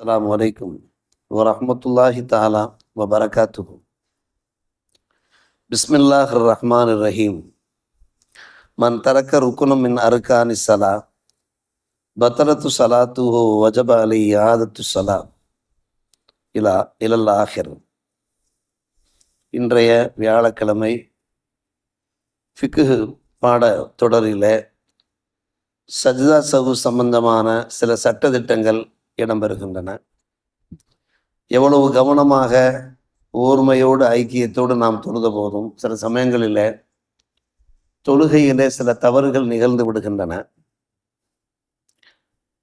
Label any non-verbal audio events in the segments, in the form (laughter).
அஸ்லாம் வலைக்கும் வரமத்துல்லாஹி தாலா வபரகாத்து பிஸ்மில்லாஹ் ரஹ்மான் ரஹீம் மன் தரக்க ருக்குனம் மின் அருக்கானி சலா பத்தரத்து சலாத்து ஹோ வஜப அலி யாதத்து சலா இலா இலல் ஆஹிர் இன்றைய வியாழக்கிழமை ஃபிக்கு பாட தொடரில சஜிதா சவு சம்பந்தமான சில சட்டத்திட்டங்கள் இடம்பெறுகின்றன. எவ்வளவு கவனமாக ஓர்மையோடு ஐக்கியத்தோடு நாம் தொழுத போதும் சில சமயங்களில் தொழுகையிலே சில தவறுகள் நிகழ்ந்து விடுகின்றன.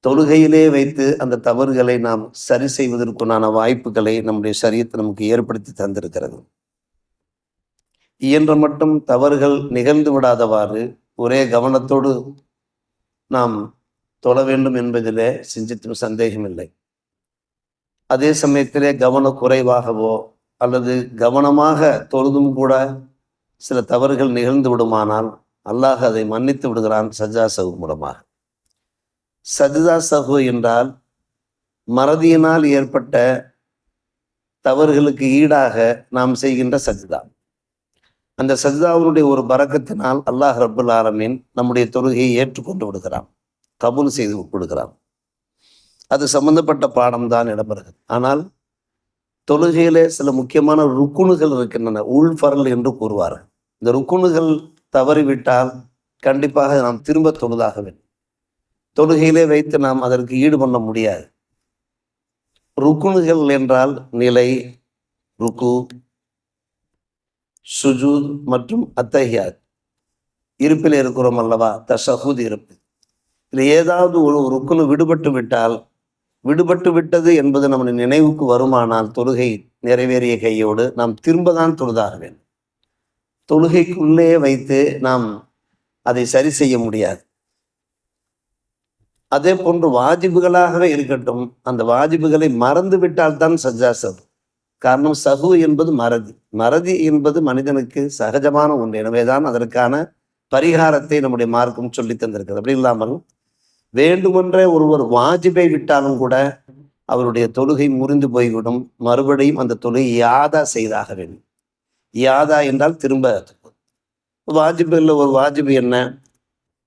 தொழுகையிலே வைத்து அந்த தவறுகளை நாம் சரி செய்வதற்குண்டான வாய்ப்புகளை நம்முடைய சரியத்தை நமக்கு ஏற்படுத்தி தந்திருக்கிறது. இயன்ற மட்டும் தவறுகள் நிகழ்ந்து விடாதவாறு ஒரே கவனத்தோடு நாம் தொழ வேண்டும் என்பதிலே சிந்தித்தும் சந்தேகமில்லை. அதே சமயத்திலே கவன குறைவாகவோ அல்லது கவனமாக தொழுதும் கூட சில தவறுகள் நிகழ்ந்து விடுமானால் அல்லாஹ் அதை மன்னித்து விடுகிறான் சஜா சகு மூலமாக. சஜிதா சகு என்றால் மறதியினால் ஏற்பட்ட தவறுகளுக்கு ஈடாக நாம் செய்கின்ற சஜிதா. அந்த சஜிதாவினுடைய ஒரு பறக்கத்தினால் அல்லாஹ் ரபுல் ஆலமின் நம்முடைய தொழுகையை ஏற்றுக்கொண்டு விடுகிறான். கபூல் செய்து கொடுக்குறாங்க அது சம்பந்தப்பட்ட பாடம் தான் இடம்பெறுகிறது. ஆனால் தொழுகையிலே சில முக்கியமான ருக்குணுகள் இருக்கின்றன. உள்பரல் என்று கூறுவார்கள். இந்த ருக்குணுகள் தவறிவிட்டால் கண்டிப்பாக நாம் திரும்ப தொழுதாக வேண்டும். தொழுகையிலே வைத்து நாம் அதற்கு ஈடு பண்ண முடியாது. ருக்குணுகள் என்றால் நிலை ருக்கு சுஜூத் மற்றும் அத்தஹியாத் இருப்பில் இருக்கிறோம் அல்லவா? தஷஹூத் இருப்பு இது ஏதாவது ஒரு ருக்குனு விடுபட்டு விட்டால் விடுபட்டு விட்டது என்பது நம்முடைய நினைவுக்கு வருமானால் தொழுகை நிறைவேறிய கையோடு நாம் திரும்ப தான் தொழுதாக வேண்டும். தொழுகைக்குள்ளே வைத்து நாம் அதை சரி செய்ய முடியாது. அதே போன்று வாஜிபுகளாகவே இருக்கட்டும் அந்த வாஜிபுகளை மறந்து விட்டால் தான் சஜ்ஜா சகு காரணம் சகு என்பது மறதி. மறதி என்பது மனிதனுக்கு சகஜமான ஒன்று. எனவேதான் அதற்கான பரிகாரத்தை நம்முடைய மார்க்கம் சொல்லி தந்திருக்கிறது. அப்படி இல்லாமல் வேண்டுமென்றே ஒருவர் வாஜிபை விட்டாலும் கூட அவருடைய தொழுகை முறிந்து போய்விடும். மறுபடியும் அந்த தொழுகை யாதா செய்தாக வேண்டும். யாதா என்றால் திரும்ப வாஜிபில் ஒரு வாஜிபு என்ன?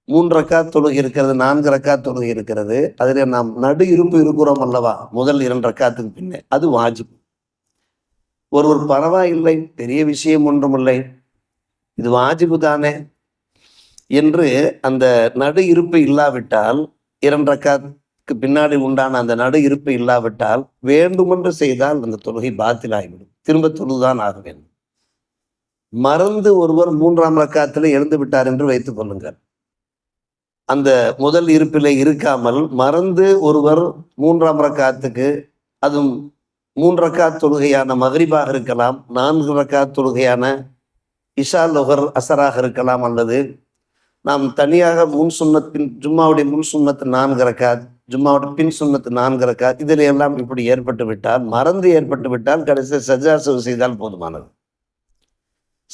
மூன்று ரக்கா தொழுகை இருக்கிறது நான்கு ரக்கா தொழுகை இருக்கிறது. அதில் நாம் நடு இருப்பு இருக்கிறோம் அல்லவா? முதல் இரண்டு ரக்காத்துக்கு பின்னே. அது வாஜிபு. ஒருவர் பரவாயில்லை பெரிய விஷயம் ஒன்றுமில்லை. இது வாஜிபு தானே? என்று அந்த நடு இருப்பு இல்லாவிட்டால் இரண்டு பின்னாடி உண்டான அந்த நடு இருப்பு இல்லாவிட்டால் வேண்டுமென்று செய்தால் அந்த தொழுகை பாத்திலாகிவிடும். திரும்ப தொழுதுதான் ஆக வேண்டும். மறந்து ஒருவர் மூன்றாம் ரக்காத்தில் எழுந்து விட்டார் என்று வைத்துக் கொள்ளுங்கள். அந்த முதல் இருப்பிலே இருக்காமல் மறந்து ஒருவர் மூன்றாம் ரக்காத்துக்கு அதுவும் மூன்று ரக்காத் தொழுகையான மகரிபாக இருக்கலாம் நான்கு ரக்காத் தொழுகையான இஷா லொகர் அசராக இருக்கலாம் அல்லது நாம் தனியாக முன் சுண்ணத்தின் ஜும்மாவுடைய முன் சுண்ணத்து நான்கு ரக்காத் ஜும்மாவுடைய பின் சுண்ணத்து நான்கு ரக்காத் இதில் எல்லாம் இப்படி ஏற்பட்டு விட்டால் மறந்து ஏற்பட்டு விட்டால் கடைசி சஜ்ஜா சவு செய்தால் போதுமானது.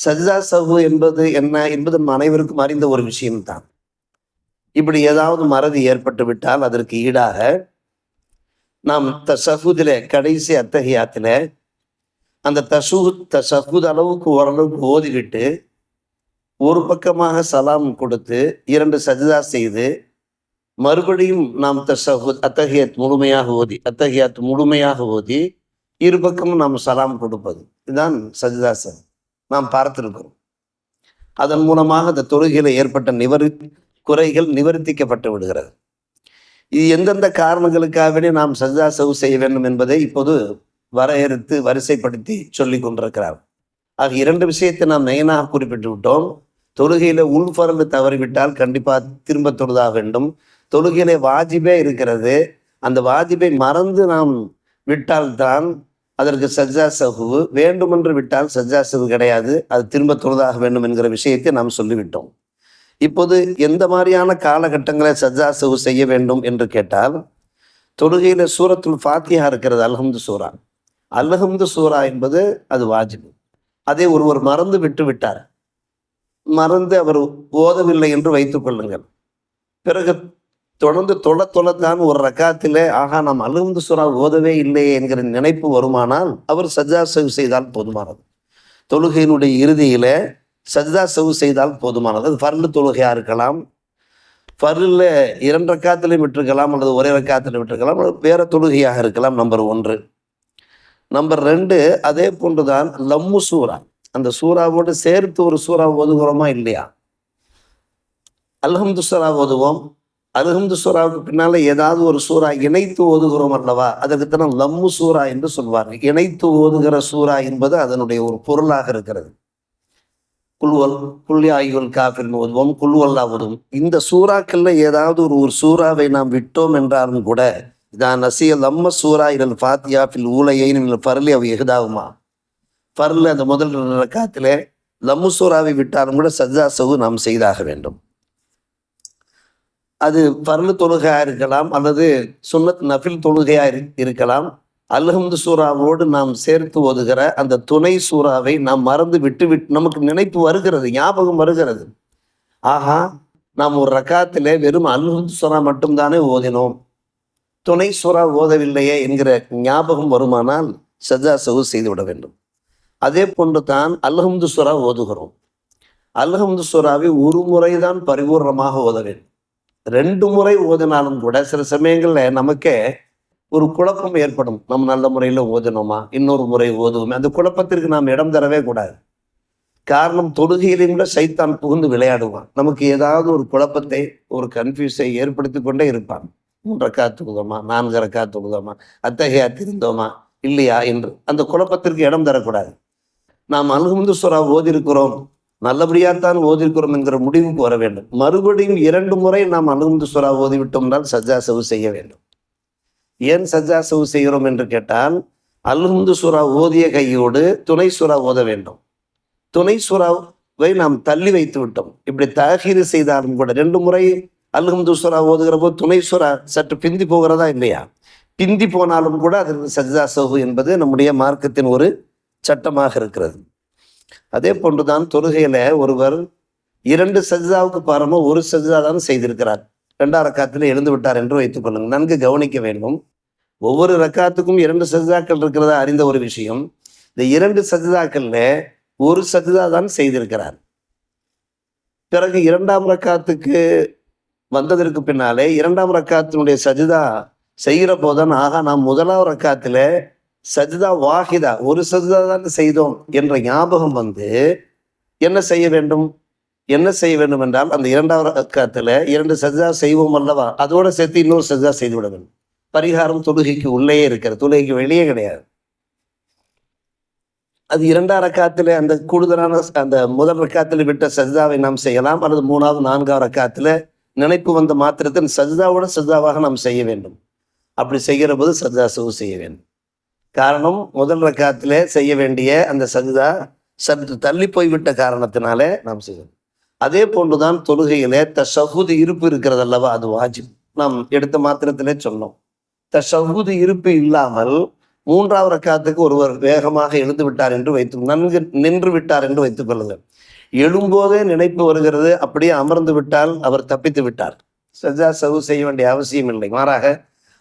சஜா சவு என்பது என்ன? என்பது அனைவருக்கும் அறிந்த ஒரு விஷயம்தான். இப்படி ஏதாவது மறதி ஏற்பட்டு விட்டால் அதற்கு ஈடாக நாம் தசகுதில கடைசி அத்தகையாத்தில அந்த தசு தசகுத் அளவுக்கு ஓரளவுக்கு ஓதிக்கிட்டு ஒரு பக்கமாக சலாம் கொடுத்து இரண்டு சஜிதா செய்து மறுபடியும் நாம் தசகுத் அத்தகையத் முழுமையாக ஓதி அத்தகையாத் முழுமையாக ஓதி இரு பக்கமும் நாம் சலாம் கொடுப்பது. இதுதான் சஜிதா சார் நாம் பார்த்திருக்கிறோம். அதன் மூலமாக அந்த தொழுகையில் ஏற்பட்ட நிவரி குறைகள் நிவர்த்திக்கப்பட்டு விடுகிறது. இது எந்தெந்த காரணங்களுக்காகவே நாம் சஜிதா சவு செய்ய வேண்டும் என்பதை இப்போது வரையறுத்து வரிசைப்படுத்தி சொல்லி கொண்டிருக்கிறார். ஆக இரண்டு விஷயத்தை நாம் மெயினாக குறிப்பிட்டு விட்டோம். தொழுகையில உள்ஃபரல் தவறிவிட்டால் கண்டிப்பாக திரும்ப தொழுதாக வேண்டும். தொழுகையில வாஜிபே இருக்கிறது. அந்த வாஜிபை மறந்து நாம் விட்டால்தான் அதற்கு சஜ்ஜா சகு வேண்டுமென்று விட்டால் சஜ்ஜா சகு கிடையாது. அது திரும்ப தொழுதாக வேண்டும் என்கிற விஷயத்தை நாம் சொல்லிவிட்டோம். இப்போது எந்த மாதிரியான காலகட்டங்களை சஜ்ஜா சகு செய்ய வேண்டும் என்று கேட்டால் தொழுகையில சூரத்துல் ஃபாத்தியா இருக்கிறது அல்ஹம்து சூரா. அல்ஹம்து சூரா என்பது அது வாஜிபு. அதை ஒருவர் மறந்து விட்டு விட்டார். மறந்து அவர் ஓதவில்லை என்று வைத்துக் கொள்ளுங்கள். பிறகு தொடர்ந்து தொட தொலைத்தான் ஒரு ரக்காத்திலே ஆகா நாம் அழுந்து சுறா ஓதவே இல்லையே என்கிற நினைப்பு வருமானால் அவர் சஜ்ஜா சவு செய்தால் போதுமானது. தொழுகையினுடைய இறுதியில சஜ்ஜா சவு செய்தால் போதுமானது. அது ஃபர்லு தொழுகையா இருக்கலாம் ஃபர்லில் இரண்டு ரக்காத்திலையும் விட்டுருக்கலாம் அல்லது ஒரே ரக்காத்தில் விட்டுருக்கலாம் அல்லது வேற தொழுகையாக இருக்கலாம் நம்பர் ஒன்று. நம்பர் ரெண்டு அதே போன்றுதான் லம்மு சூரா. அந்த சூறாவோடு சேர்த்து ஒரு சூறா ஓதுகிறோமா இல்லையா? அல்ஹம்து சூறா ஓதுவோம். அல்ஹம்து சூறாவுக்கு பின்னால ஏதாவது ஒரு சூறா இணைத்து ஓதுகிறோம் அல்லவா? அதற்கு தான் லம்மு சூரா என்று சொல்வார்கள். இணைத்து ஓதுகிற சூறா என்பது அதனுடைய ஒரு பொருளாக இருக்கிறது. குல்வல் குல்யாயுல் காஃபிர்னு ஓதுவோம். குல்வல்லா ஓதுவோம் இந்த சூறாக்கள்ல ஏதாவது ஒரு ஒரு சூறாவை நாம் விட்டோம் என்றாலும் கூட இதான் நசிய லம்ம சூரா இதழ் ஃபாத்தியா ஃபில் ஊலையின் பரலி அவ எகுதாகுமா பரல அந்த முதல் ரக்காத்தில் லம்முசூராவை விட்டாலும் கூட சஜ்ஜா சவு நாம் செய்தாக வேண்டும். அது பர்ல தொழுகையாக இருக்கலாம் அல்லது சுன்னத் நஃபில் தொழுகையாக இருக்கலாம். அல்ஹம்து சூறாவோடு நாம் சேர்த்து ஓதுகிற அந்த துணை சூறாவை நாம் மறந்து விட்டு விட்டு நமக்கு நினைப்பு வருகிறது ஞாபகம் வருகிறது. ஆஹா நாம் ஒரு ரக்காத்திலே வெறும் அல்ஹம்து சூறா மட்டும்தானே ஓதினோம். துணை சூறா ஓதவில்லையே என்கிற ஞாபகம் வருமானால் சஜா சவு செய்துவிட வேண்டும். அதே போன்று தான் அல்ஹம்து சுரா ஓதுகிறோம். அல்ஹம்து சுராவை ஒரு முறைதான் பரிபூர்ணமாக ஓத வேண்டும் ரெண்டு முறை ஓதினாலும் கூட சில சமயங்களில் நமக்கே ஒரு குழப்பம் ஏற்படும். நம்ம நல்ல முறையில் ஓதினோமா? இன்னொரு முறை ஓதுவோமே? அந்த குழப்பத்திற்கு நாம் இடம் தரவே கூடாது. காரணம் தொழுகையிலையும் கூட சைத்தான் புகுந்து விளையாடுவான். நமக்கு ஏதாவது ஒரு குழப்பத்தை ஒரு கன்ஃபியூஸை ஏற்படுத்தி கொண்டே இருப்பான். மூன்று காத்து உதமா நான்கு ரக்கா உதமா அத்தகையா திருந்தோமா இல்லையா? என்று அந்த குழப்பத்திற்கு இடம் தரக்கூடாது. நாம் அல்ஹம்து ஓதிருக்கிறோம். நல்லபடியாகத்தான் ஓதிருக்கிறோம் என்கிற முடிவுக்கு வர வேண்டும். மறுபடியும் இரண்டு முறை நாம் அல்ஹம்து சுறா ஓதிவிட்டோம்னால் சஜ்ஜா சவு செய்ய வேண்டும். ஏன் சஜ்ஜா சவு செய்கிறோம் என்று கேட்டால் அல்ஹம்து ஓதிய கையோடு துணை சுறா ஓத வேண்டும். துணை சுறாவை நாம் தள்ளி வைத்து விட்டோம். இப்படி தகீது செய்தாலும் கூட ரெண்டு முறை அல்ஹம்து சுறா ஓதுகிற போது துணை சுறா சற்று பிந்தி போகிறதா இல்லையா? பிந்தி போனாலும் கூட அதற்கு சஜ்ஜா சவு என்பது நம்முடைய மார்க்கத்தின் ஒரு சட்டமாக இருக்கிறது. அதே போன்றுதான் தொழுகையில ஒருவர் இரண்டு சஜிதாவுக்கு பாரமோ ஒரு சஜிதா தான் செய்திருக்கிறார். ரெண்டாம் ரக்காத்தில் எழுந்து விட்டார் என்று வைத்துக் கொள்ளுங்கள். நன்கு கவனிக்க வேண்டும். ஒவ்வொரு ரக்காத்துக்கும் இரண்டு சஜிதாக்கள் இருக்கிறதா அறிந்த ஒரு விஷயம். இந்த இரண்டு சஜ்ஜாக்கள்ல ஒரு சஜிதா தான் செய்திருக்கிறார். பிறகு இரண்டாம் ரக்காத்துக்கு வந்ததற்கு பின்னாலே இரண்டாம் ரக்காத்தினுடைய சஜிதா செய்கிற போதுதான் ஆகா நாம் முதலாம் ரக்காத்தில் சஜிதா வாஹிதா ஒரு சஜிதா தான் செய்தோம் என்ற ஞாபகம் வந்து என்ன செய்ய வேண்டும்? என்ன செய்ய வேண்டும் என்றால் அந்த இரண்டாவது ரக்காத்துல இரண்டு சஜிதா செய்வோம் அல்லவா? அதோட சேர்த்து இன்னொரு சஜிதா செய்து விட வேண்டும். பரிகாரம் தொழுகைக்கு உள்ளே இருக்கிறது. தொழுகைக்கு வெளியே கிடையாது. அது இரண்டாம் ரக்காத்துல அந்த கூடுதலான அந்த முதல் ரக்காத்துல விட்ட சஜிதாவை நாம் செய்யலாம். அல்லது மூணாவது நான்காவது ரக்காத்துல நினைப்பு வந்த மாத்திரத்தில் சஜிதாவோட சஜிதாவாக நாம் செய்ய வேண்டும். அப்படி செய்கிற போது சஜிதா சவு செய்ய வேண்டும். காரணம் முதல் ரக்காத்திலே செய்ய வேண்டிய அந்த சஜிதா சற்று தள்ளி போய்விட்ட காரணத்தினாலே நாம் செய்யணும் அதே போன்றுதான் தொழுகையிலே தஷஹுது இருப்பு இருக்கிறது அல்லவா அது வாஜிப். நாம் எடுத்த மாத்திரத்திலே சொன்னோம். தஷஹுது இருப்பு இல்லாமல் மூன்றாவது ரக்காத்துக்கு ஒருவர் வேகமாக எழுந்து விட்டார் என்று வைத்து நன்கு நின்று விட்டார் என்று வைத்துக் கொள்ளுங்கள். எழும்போதே நினைப்பு வருகிறது அப்படியே அமர்ந்து விட்டால் அவர் தப்பித்து விட்டார். சஜா சவு செய்ய வேண்டிய அவசியம் இல்லை. மாறாக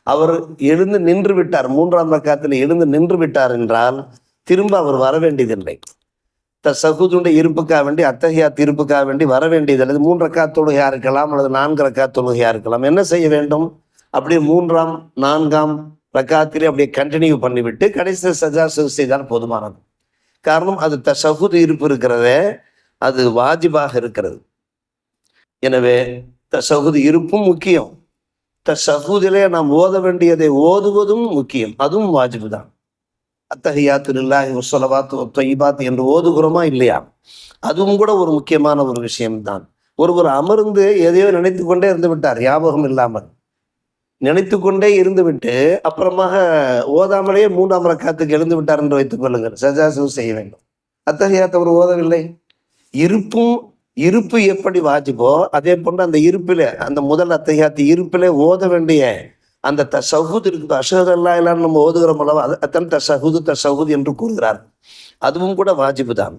அவர் எழுந்து நின்று விட்டார். மூன்றாம் ரக்காத்தில் எழுந்து நின்று விட்டார் என்றால் திரும்ப அவர் வர வேண்டியதில்லை. த சகுதுடைய இருப்புக்காக வேண்டி அத்தகையா தீர்ப்புக்காக வேண்டி வர வேண்டியதில்லை இது மூன்று ரக்கா தொழுகையாக இருக்கலாம் அல்லது நான்கு ரக்கா தொழுகையாக இருக்கலாம். என்ன செய்ய வேண்டும்? அப்படியே மூன்றாம் நான்காம் ரக்காத்திலே அப்படியே கண்டினியூ பண்ணிவிட்டு கடைசி சஜா செய்தால் போதுமானது. காரணம் அது த சகுது இருப்பு இருக்கிறதே அது வாஜிபாக இருக்கிறது. எனவே தசகுது இருப்பும் முக்கியம். தசகுதிலே நாம் ஓத வேண்டியதை ஓதுவதும் முக்கியம். அதுவும் வாஜிபு தான் அத்தகையாத்து இல்லாஹி வசலவாத்து தொய்பாத் என்று ஓதுகிறோமா இல்லையா? அதுவும் கூட ஒரு முக்கியமான ஒரு விஷயம்தான். ஒருவர் அமர்ந்து எதையோ நினைத்து கொண்டே இருந்து விட்டார் ஞாபகம் இல்லாமல். நினைத்து கொண்டே இருந்துவிட்டு அப்புறமாக ஓதாமலேயே மூன்றாம் ரக்காத்துக்கு எழுந்து விட்டார் என்று வைத்துக் கொள்ளுங்கள். சஜாசு செய்ய வேண்டும். அத்தகையாத்தவர் ஓதவில்லை. இருப்பும் இருப்பு எப்படி வாஜிபோ? அதே போன்று அந்த இருப்பில அந்த முதல் அத்தகையாத்து இருப்பிலே ஓத வேண்டிய அந்த த சகுது இருக்குது. அஷஹத் அல்லா இல்லான்னு நம்ம ஓதுகிறோம் அல்லவா? அது அத்தன் த சகுது த சகுது என்று கூறுகிறார். அதுவும் கூட வாஜிபு தான்.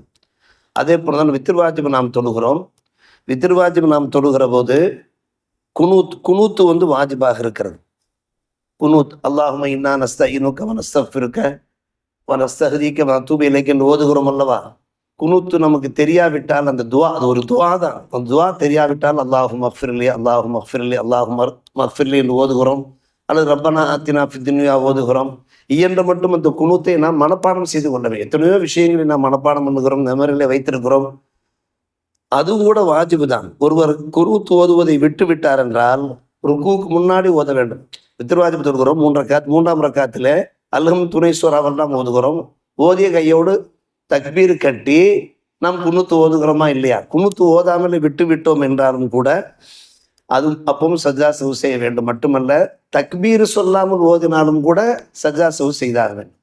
அதே போல தான் வித்திரு வாஜிபு நாம் தொழுகிறோம். வித்திரு வாஜிபு நாம் தொழுகிற போது குனூத் குனூத்து வந்து வாஜிபாக இருக்கிறது. குனூத் அல்லாஹும இன்னா நஸ்தஈனுக்க வனஸ்தஃபிருக்க வனஸ்தஹதீக்க தூபி இலைக்கென்று ஓதுகிறோம் அல்லவா? குனுத்து நமக்கு தெரியாவிட்டால் அந்த துவா அது ஒரு துவா தான். அந்த துவா தெரியாவிட்டால் அல்லாஹு மஃபிர்லி அல்லாஹு மஃபிர்லி அல்லாஹு மர் மஃபிர்லி என்று ஓதுகிறோம். அல்லது ரப்பனா அத்தினா ஃபித்துனியா ஓதுகிறோம். இயன்ற மட்டும் அந்த குணத்தை நாம் மனப்பாடம் செய்து கொள்ளவே எத்தனையோ விஷயங்களை நாம் மனப்பாடம் பண்ணுகிறோம் மெமரியில் வைத்திருக்கிறோம். அது கூட வாஜிபு தான். ஒருவர் குருத்து ஓதுவதை விட்டு விட்டார் என்றால் ருக்குவுக்கு முன்னாடி ஓத வேண்டும். வித்திருவாஜிபு தொடுகிறோம் மூன்று ரக்காத் மூன்றாம் ரக்காத்தில் அல்ஹம் துணேஸ்வராவெல்லாம் ஓதுகிறோம். ஓதிய கையோடு தக்பீர் கட்டி நாம் குணுத்து ஓதுகிறோமா இல்லையா? குணுத்து ஓதாமல் விட்டு விட்டோம் என்றாலும் கூட அது அப்பவும் சஜா சவு செய்ய வேண்டும். மட்டுமல்ல தக்பீர் சொல்லாமல் ஓதினாலும் கூட சஜா சவு செய்தாக வேண்டும்.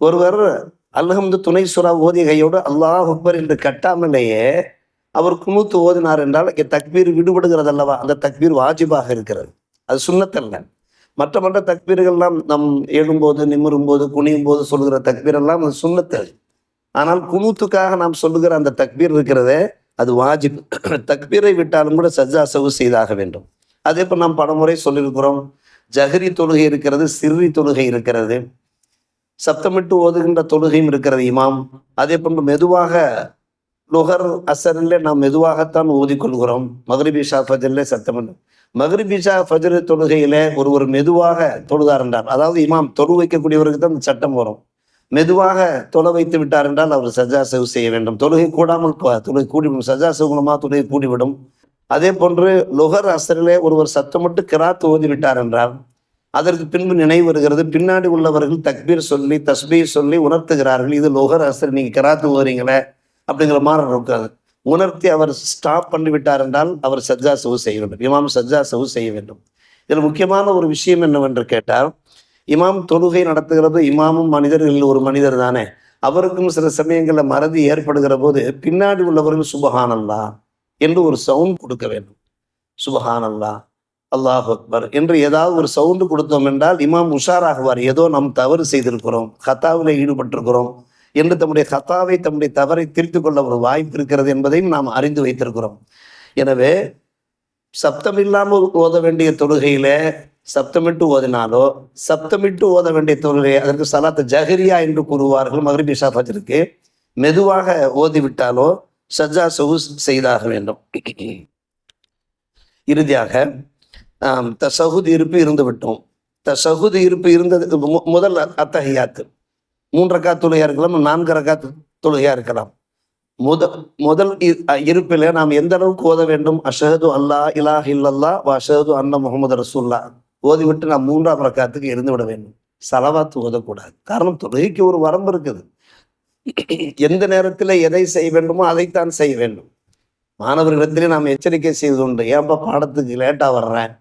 ஒருவர் அல்ஹம்து துணை சுறா ஓதிய கையோடு அல்லாஹ் அக்பர் என்று கட்டாமலேயே அவர் குமுத்து ஓதினார் என்றால் இங்கே தக்பீர் விடுபடுகிறது அல்லவா அந்த தக்பீர் வாஜிபாக இருக்கிறது. அது சுண்ணத்தல்ல. மற்ற மற்ற தக்பீர்கள்லாம் நம் எழும்போது நிமிரும் போது குனியும் போது சொல்கிற தக்பீர் எல்லாம் அது சுண்ணத்தல் ஆனால் குனூத்துக்காக நாம் சொல்லுகிற அந்த தக்பீர் இருக்கிறதே அது வாஜிப். (clears throat) தக்பீரை விட்டாலும் கூட சஜ்ஜா சவு செய்தாக வேண்டும். அதே போல் நாம் பலமுறை சொல்லியிருக்கிறோம் ஜஹரி தொழுகை இருக்கிறது சிறி தொழுகை இருக்கிறது. சப்தமிட்டு ஓதுகின்ற தொழுகையும் இருக்கிறது இமாம். அதே போன்று மெதுவாக லுகர் அசரில் நாம் மெதுவாகத்தான் ஓதிக்கொள்கிறோம். மகரிபிஷா ஃபஜரில் சத்தமிட்டு மகரிபி ஃபஜர் தொழுகையில ஒருவர் மெதுவாக தொழுதார் என்றார். அதாவது இமாம் தொழு வைக்கக்கூடியவருக்கு தான் இந்த சட்டம் வரும். மெதுவாக தொலை வைத்து விட்டார் என்றால் அவர் சஜா செவ் செய்ய வேண்டும். தொழுகை கூடாமல் போ- தொழுகை கூடிவிடும். சஜா செவ் மூலமாக தொழுகை கூடிவிடும். அதே போன்று லுகர் அசரிலே ஒருவர் சத்தமிட்டு கிராத் ஓதி விட்டார் என்றால் அதற்கு பின்பு நினைவு வருகிறது. பின்னாடி உள்ளவர்கள் தக்பீர் சொல்லி தஸ்பீர் சொல்லி உணர்த்துகிறார்கள். இது லொஹர் அசர் நீங்க கிராத்து ஓதுறீங்களே அப்படிங்கிற மாதிரி இருக்காது. உணர்த்தி அவர் ஸ்டாப் பண்ணி விட்டார் என்றால் அவர் சஜ்ஜா சவு செய்ய வேண்டும். இமாம் சஜ்ஜா சவு செய்ய வேண்டும். இதில் முக்கியமான ஒரு விஷயம் என்னவென்று கேட்டால் இமாம் தொழுகை நடத்துகிறது இமாமும் மனிதர்கள் ஒரு மனிதர் தானே. அவருக்கும் சில சமயங்களில் மறதி ஏற்படுகிற போது பின்னாடி உள்ளவர்கள் சுபஹானல்லா என்று ஒரு சவுண்ட் கொடுக்க வேண்டும். சுபஹானல்லா அல்லாஹ் அக்பர் என்று ஏதாவது ஒரு சவுண்டு கொடுத்தோம் என்றால் இமாம் உஷாராகுவார். ஏதோ நாம் தவறு செய்திருக்கிறோம் ஹத்தாவில் ஈடுபட்டிருக்கிறோம் என்று தம்முடைய ஹத்தாவை தம்முடைய தவறை திருத்திக் கொள்ள ஒரு வாய்ப்பு இருக்கிறது என்பதையும் நாம் அறிந்து வைத்திருக்கிறோம். எனவே சப்தம் இல்லாமல் ஓத வேண்டிய தொழுகையில சப்தமிட்டு ஓதினாலோ சப்தமிட்டு ஓத வேண்டிய தொழுகை அதற்கு சலாத்து ஜஹரியா என்று கூறுவார்கள் மகரிபி ஷா மெதுவாக ஓதிவிட்டாலோ சஜா சவு செய்தாக வேண்டும். இறுதியாக ஆம், இருப்பு இருந்து விட்டோம். தசகுது இருப்பு இருந்தது மு- முதல் அத்தகையாத்து மூன்று ரக்கா தொழுகையா இருக்கலாம் நான்கு ரக்கா தொழுகையா இருக்கலாம். முத முதல் இ- இருப்பில நாம் எந்த அளவுக்கு ஓத வேண்டும்? அஷஹது அல்லா இலாஹ் இல்லல்லா வ அஷஹது அன்ன முகமது ரசூல்லா ஓதிவிட்டு நாம் மூன்றாம் ரக்காத்துக்கு இருந்து விட வேண்டும். செலவாத்து ஓதக்கூடாது. காரணம் தொழுகைக்கு ஒரு வரம்பு இருக்குது. எந்த நேரத்தில் எதை செய்ய வேண்டுமோ அதைத்தான் செய்ய வேண்டும். மாணவர்களிடத்திலே நாம் எச்சரிக்கை செய்வது உண்டு. ஏன்பா பாடத்துக்கு லேட்டாக வர்றேன்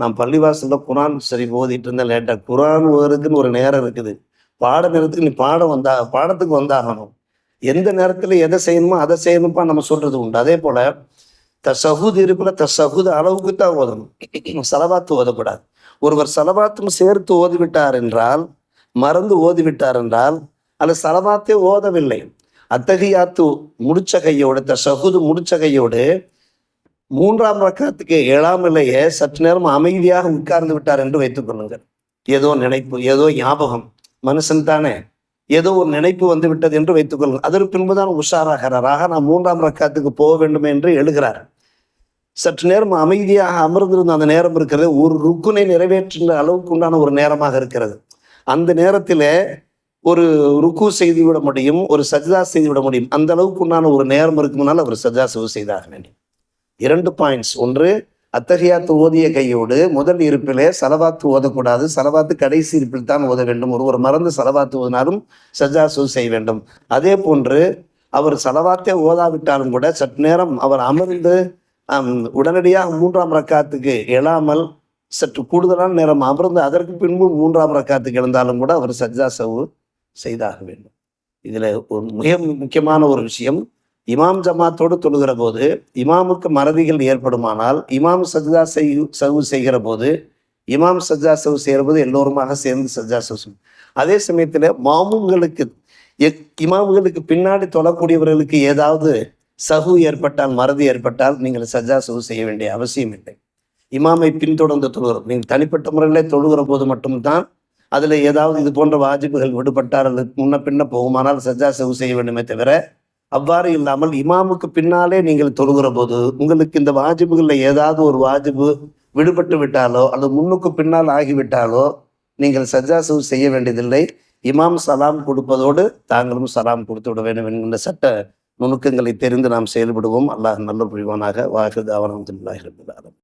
நான் பள்ளிவாசலில் குரான் சரி ஓதிட்டு இருந்தேன் லேட்டாக குரான் ஓதுறதுக்குன்னு ஒரு நேரம் இருக்குது. பாட நேரத்துக்கு நீ பாடம் வந்தா பாடத்துக்கு வந்தாகணும். எந்த நேரத்தில் எதை செய்யணுமோ அதை செய்யணும்ப்பா நம்ம சொல்றது உண்டு. அதே போல தசகுது இருப்பில் தசகுது அளவுக்கு தான் ஓதணும். செலவாத்து ஓதக்கூடாது. ஒருவர் சலவாத்தும் சேர்த்து ஓதிவிட்டார் என்றால் மறந்து ஓதிவிட்டார் என்றால் அந்த சலவாத்தே ஓதவில்லை. அத்தகையாத்து முடிச்ச கையோடு தசகுது முடிச்ச கையோடு மூன்றாம் ரக்காத்துக்கு ஏழாமலேயே சற்று நேரம் அமைதியாக உட்கார்ந்து விட்டார் என்று வைத்துக் கொள்ளுங்கள். ஏதோ நினைப்பு ஏதோ ஞாபகம் மனுஷன் தானே. ஏதோ ஒரு நினைப்பு வந்து விட்டது என்று வைத்துக் கொள்ளுங்கள். அதற்கு பின்புதான் உஷாராகிறார். ஆக நான் மூன்றாம் ரக்காத்துக்கு போக வேண்டும் என்று எழுகிறார். சற்று நேரம் அமைதியாக அமர்ந்திருந்த அந்த நேரம் இருக்கிறது. ஒரு ருக்குனை நிறைவேற்றுகின்ற அளவுக்கு உண்டான ஒரு நேரமாக இருக்கிறது. அந்த நேரத்தில் ஒரு ருக்கு செய்து விட முடியும் ஒரு சஜிதா செய்து விட முடியும். அந்த அளவுக்கு உண்டான ஒரு நேரம் இருக்கும்னால அவர் சஜ்ஜா சிவு செய்தாக வேண்டும். இரண்டு பாயிண்ட்ஸ் ஒன்று அத்தகையாத்து ஓதிய கையோடு முதல் இருப்பிலே சலவாத்து ஓதக்கூடாது. சலவாத்து கடைசி இருப்பில் தான் ஓத வேண்டும். ஒருவர் மறந்து சலவாத்து ஓதினாலும் சஜ்ஜா சிவு செய்ய வேண்டும். அதே போன்று அவர் சலவாத்தே ஓதாவிட்டாலும் கூட சற்று நேரம் அவர் அமர்ந்து உடனடியாக மூன்றாம் ரக்காத்துக்கு எழாமல் சற்று கூடுதலான நேரம் அமர்ந்து அதற்கு பின்பு மூன்றாம் ரக்காத்துக்கு எழுந்தாலும் கூட அவர் சஜ்ஜா சவு செய்தாக வேண்டும் இதில் ஒரு மிக முக்கியமான ஒரு விஷயம் இமாம் ஜமாத்தோடு தொழுகிற போது இமாமுக்கு மறதிகள் ஏற்படுமானால் இமாம் சஜ்ஜா செய் சவு செய்கிற போது இமாம் சஜ்ஜா சவு செய்கிற போது எல்லோருமாக சேர்ந்து சஜ்ஜா சவு செய்யும். அதே சமயத்தில் மாமுங்களுக்கு எக்- இமாம்களுக்கு பின்னாடி தொழக்கூடியவர்களுக்கு ஏதாவது சகு ஏற்பட்டால் மறதி ஏற்பட்டால் நீங்கள் சஜா சகு செய்ய வேண்டிய அவசியம் இல்லை. இமாமை பின்தொடர்ந்து தொழுகிறோம். நீங்கள் தனிப்பட்ட முறையிலே தொழுகிற போது மட்டும்தான் அதில் ஏதாவது இது போன்ற வாஜிபுகள் விடுபட்டால் அல்லது முன்ன பின்ன போகுமானால் சஜா சகு செய்ய வேண்டுமே தவிர அவ்வாறு இல்லாமல் இமாமுக்கு பின்னாலே நீங்கள் தொழுகிற போது உங்களுக்கு இந்த வாஜிபுகளில் ஏதாவது ஒரு வாஜிபு விடுபட்டு விட்டாலோ அல்லது முன்னுக்கு பின்னால் ஆகிவிட்டாலோ நீங்கள் சஜா சவு செய்ய வேண்டியதில்லை. இமாம் சலாம் கொடுப்பதோடு தாங்களும் சலாம் கொடுத்து விட வேண்டும் என்கின்ற சட்ட நுணுக்கங்களை தெரிந்து நாம் செயல்படுவோம். அல்லாஹ் நல்ல புரிவானாக. வாஹித் அவரமத்துல்லாஹி ரபில் ஆலமீன்.